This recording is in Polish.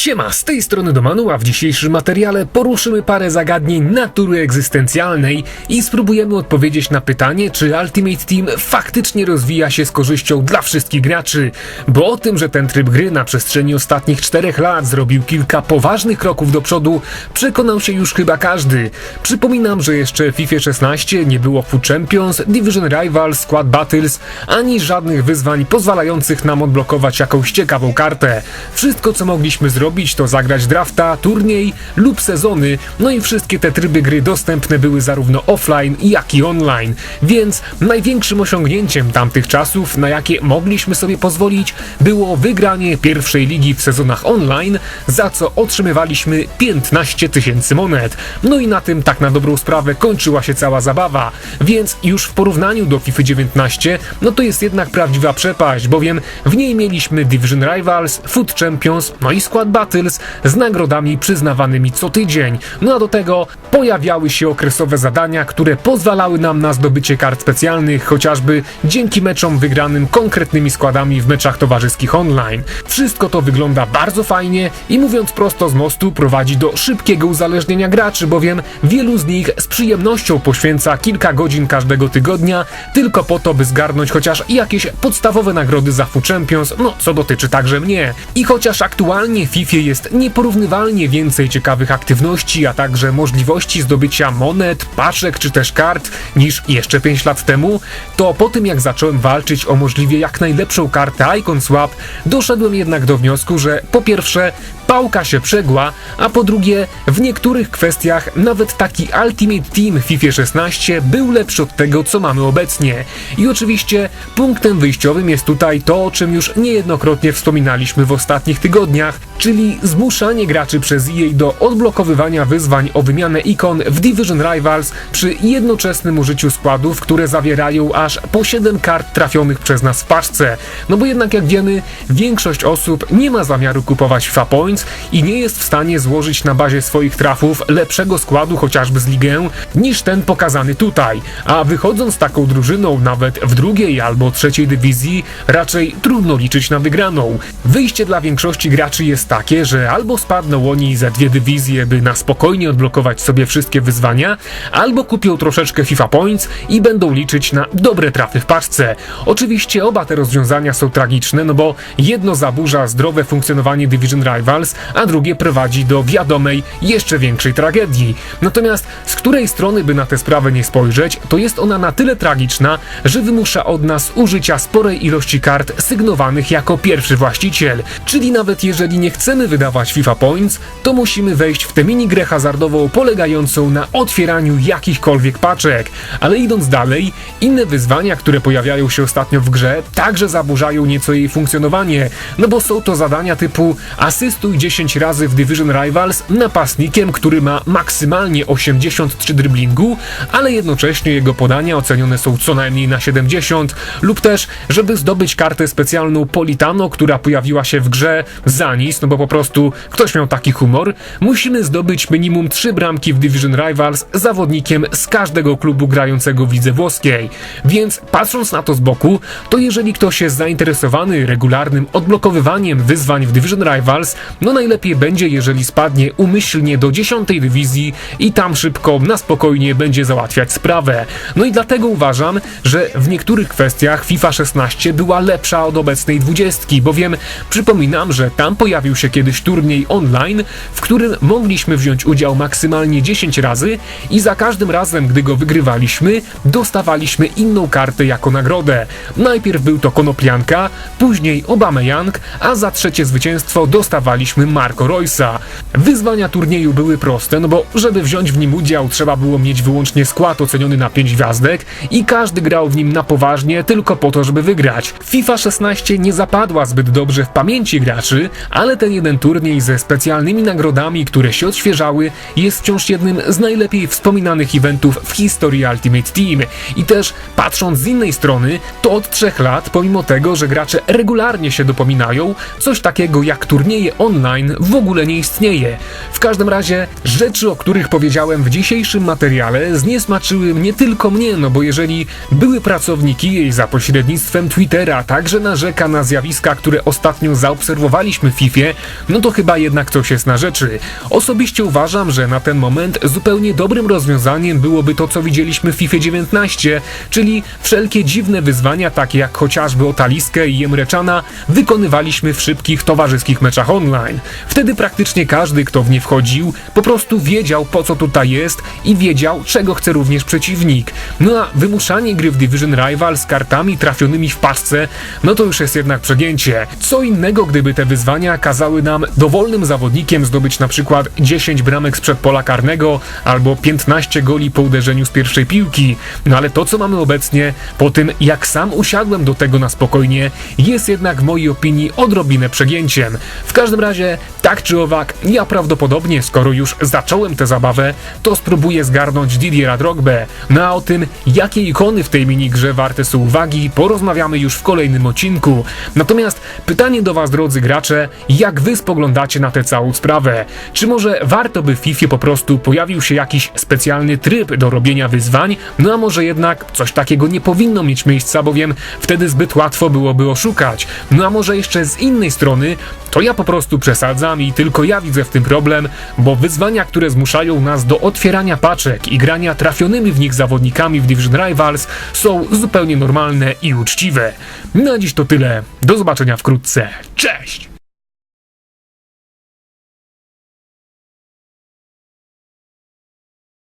Siema, z tej strony Domanu, a w dzisiejszym materiale poruszymy parę zagadnień natury egzystencjalnej i spróbujemy odpowiedzieć na pytanie, czy Ultimate Team faktycznie rozwija się z korzyścią dla wszystkich graczy. Bo o tym, że ten tryb gry na przestrzeni ostatnich czterech lat zrobił kilka poważnych kroków do przodu, przekonał się już chyba każdy. Przypominam, że jeszcze w FIFA 16 nie było Food Champions, Division Rivals, Squad Battles, ani żadnych wyzwań pozwalających nam odblokować jakąś ciekawą kartę. Wszystko, co mogliśmy zrobić, to zagrać drafta, turniej lub sezony, no i wszystkie te tryby gry dostępne były zarówno offline, jak i online. Więc największym osiągnięciem tamtych czasów, na jakie mogliśmy sobie pozwolić, było wygranie pierwszej ligi w sezonach online, za co otrzymywaliśmy 15 tysięcy monet. No i na tym tak na dobrą sprawę kończyła się cała zabawa. Więc już w porównaniu do FIFA 19, no to jest jednak prawdziwa przepaść, bowiem w niej mieliśmy Division Rivals, Food Champions, no i Squad Battles z nagrodami przyznawanymi co tydzień. No a do tego pojawiały się okresowe zadania, które pozwalały nam na zdobycie kart specjalnych, chociażby dzięki meczom wygranym konkretnymi składami w meczach towarzyskich online. Wszystko to wygląda bardzo fajnie i mówiąc prosto z mostu prowadzi do szybkiego uzależnienia graczy, bowiem wielu z nich z przyjemnością poświęca kilka godzin każdego tygodnia tylko po to, by zgarnąć chociaż jakieś podstawowe nagrody za Food Champions, no co dotyczy także mnie. I chociaż aktualnie w FIFA jest nieporównywalnie więcej ciekawych aktywności, a także możliwości zdobycia monet, paczek czy też kart niż jeszcze 5 lat temu, to po tym jak zacząłem walczyć o możliwie jak najlepszą kartę Icon Swap, doszedłem jednak do wniosku, że po pierwsze pałka się przegła, a po drugie w niektórych kwestiach nawet taki Ultimate Team FIFA 16 był lepszy od tego, co mamy obecnie. I oczywiście punktem wyjściowym jest tutaj to, o czym już niejednokrotnie wspominaliśmy w ostatnich tygodniach, czyli zmuszanie graczy przez EA do odblokowywania wyzwań o wymianę ikon w Division Rivals przy jednoczesnym użyciu składów, które zawierają aż po 7 kart trafionych przez nas w paczce. No bo jednak jak wiemy, większość osób nie ma zamiaru kupować FIFA Points i nie jest w stanie złożyć na bazie swoich trafów lepszego składu chociażby z ligę niż ten pokazany tutaj. A wychodząc taką drużyną nawet w drugiej albo trzeciej dywizji, raczej trudno liczyć na wygraną. Wyjście dla większości graczy jest takie, że albo spadną oni za dwie dywizje, by na spokojnie odblokować sobie wszystkie wyzwania, albo kupią troszeczkę FIFA Points i będą liczyć na dobre trafy w paczce. Oczywiście oba te rozwiązania są tragiczne, no bo jedno zaburza zdrowe funkcjonowanie Division Rivals, a drugie prowadzi do wiadomej, jeszcze większej tragedii. Natomiast z której strony by na tę sprawę nie spojrzeć, to jest ona na tyle tragiczna, że wymusza od nas użycia sporej ilości kart sygnowanych jako pierwszy właściciel. Czyli nawet jeżeli nie chcemy wydawać FIFA Points, to musimy wejść w tę minigrę hazardową polegającą na otwieraniu jakichkolwiek paczek. Ale idąc dalej, inne wyzwania, które pojawiają się ostatnio w grze, także zaburzają nieco jej funkcjonowanie, no bo są to zadania typu asystuj 10 razy w Division Rivals napastnikiem, który ma maksymalnie 83 driblingu, ale jednocześnie jego podania ocenione są co najmniej na 70, lub też, żeby zdobyć kartę specjalną Politano, która pojawiła się w grze za nic, no bo po prostu ktoś miał taki humor, musimy zdobyć minimum 3 bramki w Division Rivals zawodnikiem z każdego klubu grającego w lidze włoskiej. Więc patrząc na to z boku, to jeżeli ktoś jest zainteresowany regularnym odblokowywaniem wyzwań w Division Rivals, no najlepiej będzie, jeżeli spadnie umyślnie do 10 dywizji i tam szybko, na spokojnie będzie załatwiać sprawę. No i dlatego uważam, że w niektórych kwestiach FIFA 16 była lepsza od obecnej 20, bowiem przypominam, że tam pojawił się kiedyś turniej online, w którym mogliśmy wziąć udział maksymalnie 10 razy i za każdym razem, gdy go wygrywaliśmy, dostawaliśmy inną kartę jako nagrodę. Najpierw był to Konoplianka, później Obama Young, a za trzecie zwycięstwo dostawaliśmy Marco Roysa. Wyzwania turnieju były proste, no bo żeby wziąć w nim udział trzeba było mieć wyłącznie skład oceniony na 5 gwiazdek i każdy grał w nim na poważnie tylko po to, żeby wygrać. FIFA 16 nie zapadła zbyt dobrze w pamięci graczy, ale ten jeden turniej ze specjalnymi nagrodami, które się odświeżały, jest wciąż jednym z najlepiej wspominanych eventów w historii Ultimate Team. I też patrząc z innej strony, to od trzech lat, pomimo tego, że gracze regularnie się dopominają, coś takiego jak turnieje online w ogóle nie istnieje. W każdym razie rzeczy, o których powiedziałem w dzisiejszym materiale, zniesmaczyły nie tylko mnie, no bo jeżeli były pracowniki jej za pośrednictwem Twittera także narzeka na zjawiska, które ostatnio zaobserwowaliśmy w FIFA, no to chyba jednak coś jest na rzeczy. Osobiście uważam, że na ten moment zupełnie dobrym rozwiązaniem byłoby to, co widzieliśmy w FIFA 19, czyli wszelkie dziwne wyzwania, takie jak chociażby o Taliskę i Emreczana, wykonywaliśmy w szybkich, towarzyskich meczach online. Wtedy praktycznie każdy, kto w nie wchodził, po prostu wiedział, po co tutaj jest i wiedział, czego chce również przeciwnik. No a wymuszanie gry w Division Rival z kartami trafionymi w pasce, no to już jest jednak przegięcie. Co innego, gdyby te wyzwania kazały nam dowolnym zawodnikiem zdobyć na przykład 10 bramek sprzed pola karnego albo 15 goli po uderzeniu z pierwszej piłki. No ale to, co mamy obecnie, po tym jak sam usiadłem do tego na spokojnie, jest jednak w mojej opinii odrobinę przegięciem. W każdym razie, tak czy owak, ja prawdopodobnie, skoro już zacząłem tę zabawę, to spróbuję zgarnąć Didiera Drogbę. No a o tym, jakie ikony w tej minigrze warte są uwagi, porozmawiamy już w kolejnym odcinku. Natomiast pytanie do Was, drodzy gracze, jak Wy spoglądacie na tę całą sprawę? Czy może warto by w FIFA po prostu pojawił się jakiś specjalny tryb do robienia wyzwań? No a może jednak coś takiego nie powinno mieć miejsca, bowiem wtedy zbyt łatwo byłoby oszukać. No a może jeszcze z innej strony, to ja po prostu przesadzam i tylko ja widzę w tym problem, bo wyzwania, które zmuszają nas do otwierania paczek i grania trafionymi w nich zawodnikami w Division Rivals są zupełnie normalne i uczciwe. Na dziś to tyle. Do zobaczenia wkrótce. Cześć!